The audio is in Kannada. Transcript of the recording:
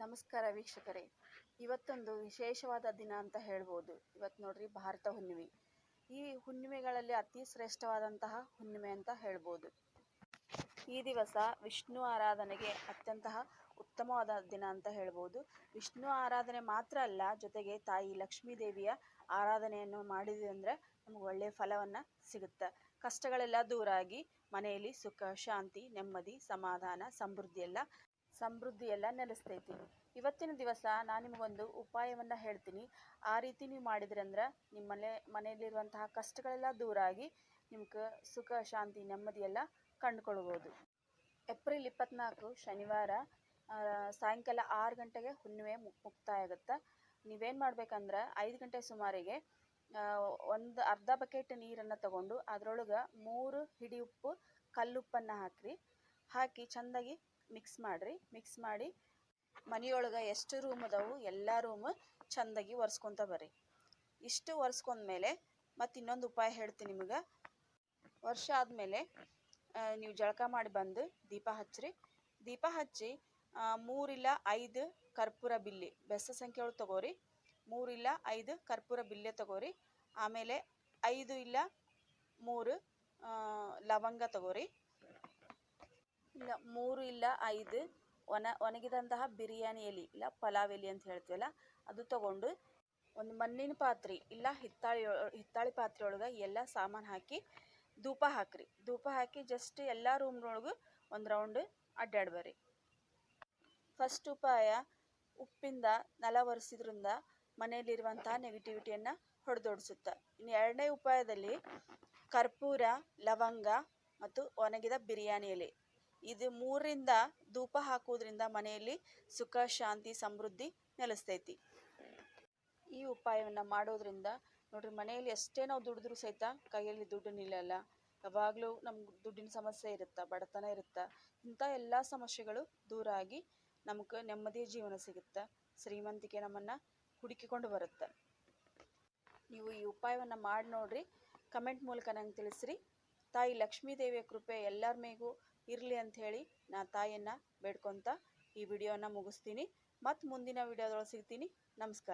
ನಮಸ್ಕಾರ ವೀಕ್ಷಕರೇ. ಇವತ್ತೊಂದು ವಿಶೇಷವಾದ ದಿನ ಅಂತ ಹೇಳ್ಬೋದು. ಇವತ್ತು ನೋಡ್ರಿ ಭಾರತ ಹುಣ್ಣಿಮೆ. ಈ ಹುಣ್ಣಿಮೆಗಳಲ್ಲಿ ಅತಿ ಶ್ರೇಷ್ಠವಾದಂತಹ ಹುಣ್ಣಿಮೆ ಅಂತ ಹೇಳ್ಬೋದು. ಈ ದಿವಸ ವಿಷ್ಣು ಆರಾಧನೆಗೆ ಅತ್ಯಂತ ಉತ್ತಮವಾದ ದಿನ ಅಂತ ಹೇಳ್ಬೋದು. ವಿಷ್ಣು ಆರಾಧನೆ ಮಾತ್ರ ಅಲ್ಲ, ಜೊತೆಗೆ ತಾಯಿ ಲಕ್ಷ್ಮೀ ದೇವಿಯ ಆರಾಧನೆಯನ್ನು ಮಾಡಿದ್ವಿ ಅಂದರೆ ನಮ್ಗೆ ಒಳ್ಳೆಯ ಫಲವನ್ನು ಸಿಗುತ್ತೆ. ಕಷ್ಟಗಳೆಲ್ಲ ದೂರ ಆಗಿ ಮನೆಯಲ್ಲಿ ಸುಖ, ಶಾಂತಿ, ನೆಮ್ಮದಿ, ಸಮಾಧಾನ, ಸಮೃದ್ಧಿ ಎಲ್ಲ ಸಮೃದ್ಧಿ ಎಲ್ಲ ನೆಲೆಸ್ತೈತಿ. ಇವತ್ತಿನ ದಿವಸ ನಾನು ನಿಮಗೊಂದು ಉಪಾಯವನ್ನು ಹೇಳ್ತೀನಿ. ಆ ರೀತಿ ನೀವು ಮಾಡಿದ್ರಂದ್ರೆ ನಿಮ್ಮ ಮನೆ ಮನೆಯಲ್ಲಿರುವಂತಹ ಕಷ್ಟಗಳೆಲ್ಲ ದೂರ ಆಗಿ ನಿಮ್ಗೆ ಸುಖ, ಶಾಂತಿ, ನೆಮ್ಮದಿ ಎಲ್ಲ ಕಂಡುಕೊಳ್ಬೋದು. ಏಪ್ರಿಲ್ ಇಪ್ಪತ್ನಾಲ್ಕು ಶನಿವಾರ ಸಾಯಂಕಾಲ ಆರು ಗಂಟೆಗೆ ಹುಣ್ಣಿಮೆ ಮುಕ್ತಾಯ ಆಗುತ್ತೆ ನೀವೇನು ಮಾಡ್ಬೇಕಂದ್ರೆ ಐದು ಗಂಟೆ ಸುಮಾರಿಗೆ ಒಂದು ಅರ್ಧ ಬಕೆಟ್ ನೀರನ್ನು ತಗೊಂಡು ಅದರೊಳಗೆ ಮೂರು ಹಿಡಿ ಉಪ್ಪು ಕಲ್ಲುಪ್ಪನ್ನು ಹಾಕಿರಿ. ಹಾಕಿ ಚೆಂದಾಗಿ ಮಿಕ್ಸ್ ಮಾಡಿರಿ. ಮಿಕ್ಸ್ ಮಾಡಿ ಮನೆಯೊಳಗೆ ಎಷ್ಟು ರೂಮ್ ಅದಾವು ಎಲ್ಲ ರೂಮ್ ಚಂದಾಗಿ ಒರೆಸ್ಕೊತ ಬರ್ರಿ. ಇಷ್ಟು ಒರೆಸ್ಕೊಂಡ್ಮೇಲೆ ಮತ್ತು ಇನ್ನೊಂದು ಉಪಾಯ ಹೇಳ್ತೀನಿ ನಿಮಗೆ. ವರ್ಷ ಆದಮೇಲೆ ನೀವು ಜಳಕ ಮಾಡಿ ಬಂದು ದೀಪ ಹಚ್ಚಿರಿ. ದೀಪ ಹಚ್ಚಿ ಮೂರಿಲ್ಲ ಐದು ಕರ್ಪೂರ ಬಿಲ್ಲಿ, ಬೆಸ ಸಂಖ್ಯೆ ಒಳಗೆ ತಗೋರಿ. ಮೂರಿಲ್ಲ ಐದು ಕರ್ಪೂರ ಬಿಲ್ಲೆ ತಗೋರಿ. ಆಮೇಲೆ ಐದು ಇಲ್ಲ ಮೂರು ಲವಂಗ ತಗೋರಿ. ಇಲ್ಲ, ಮೂರು ಇಲ್ಲ, ಐದು. ಒಣ ಒಣಗಿದಂತಹ ಬಿರಿಯಾನಿ ಎಲೆ, ಇಲ್ಲ, ಪಲಾವ್ ಎಲೆ ಅಂತ ಹೇಳ್ತೀವಲ್ಲ, ಅದು ತಗೊಂಡು ಒಂದು ಮಣ್ಣಿನ ಪಾತ್ರೆ, ಇಲ್ಲ, ಹಿತ್ತಾಳಿ ಹಿತ್ತಾಳಿ ಪಾತ್ರೆ ಒಳಗೆ ಎಲ್ಲ ಸಾಮಾನು ಹಾಕಿ ಧೂಪ ಹಾಕ್ರಿ. ಧೂಪ ಹಾಕಿ ಜಸ್ಟ್ ಎಲ್ಲ ರೂಮ್ನೊಳಗೂ ಒಂದು ರೌಂಡ್ ಅಡ್ಡಾಡ್ಬರ್ರಿ. ಫಸ್ಟ್ ಉಪಾಯ, ಉಪ್ಪಿಂದ ನೆಲ ಒರೆಸಿದ್ರಿಂದ ಮನೆಯಲ್ಲಿರುವಂತಹ ನೆಗೆಟಿವಿಟಿಯನ್ನು ಹೊಡೆದೋಡಿಸುತ್ತೆ. ಇನ್ನು ಎರಡನೇ ಉಪಾಯದಲ್ಲಿ ಕರ್ಪೂರ, ಲವಂಗ ಮತ್ತು ಒಣಗಿದ ಬಿರಿಯಾನಿ ಎಲೆ. ಇದು ಮೂರರಿಂದ ಧೂಪ ಹಾಕುವುದರಿಂದ ಮನೆಯಲ್ಲಿ ಸುಖ, ಶಾಂತಿ, ಸಮೃದ್ಧಿ ನೆಲೆಸ್ತೈತಿ. ಈ ಉಪಾಯವನ್ನು ಮಾಡೋದ್ರಿಂದ ನೋಡ್ರಿ ಮನೆಯಲ್ಲಿ ಎಷ್ಟೇ ನಾವು ದುಡಿದ್ರೂ ಸಹಿತ ಕೈಯಲ್ಲಿ ದುಡ್ಡು ನಿಲ್ಲಲ್ಲ. ಯಾವಾಗಲೂ ನಮ್ಗೆ ದುಡ್ಡಿನ ಸಮಸ್ಯೆ ಇರುತ್ತೆ, ಬಡತನ ಇರುತ್ತೆ, ಇಂಥ ಎಲ್ಲ ಸಮಸ್ಯೆಗಳು ದೂರ ಆಗಿ ನಮಗೆ ನೆಮ್ಮದಿಯ ಜೀವನ ಸಿಗುತ್ತೆ, ಶ್ರೀಮಂತಿಕೆ ನಮ್ಮನ್ನು ಹುಡುಕಿಕೊಂಡು ಬರುತ್ತೆ. ನೀವು ಈ ಉಪಾಯವನ್ನು ಮಾಡಿ ನೋಡ್ರಿ, ಕಮೆಂಟ್ ಮೂಲಕ ನಂಗೆ ತಿಳಿಸ್ರಿ. ತಾಯಿ ಲಕ್ಷ್ಮೀ ದೇವಿಯ ಕೃಪೆ ಎಲ್ಲರ ಮೇಗೂ ಇರಲಿ ಅಂತ ಹೇಳಿ ನಾ ತಾಯಿಯನ್ನು ಬೇಡ್ಕೊತ ಈ ವಿಡಿಯೋನ ಮುಗಿಸ್ತೀನಿ. ಮತ್ತು ಮುಂದಿನ ವಿಡಿಯೋದೊಳಗೆ ಸಿಗ್ತೀನಿ. ನಮಸ್ಕಾರ.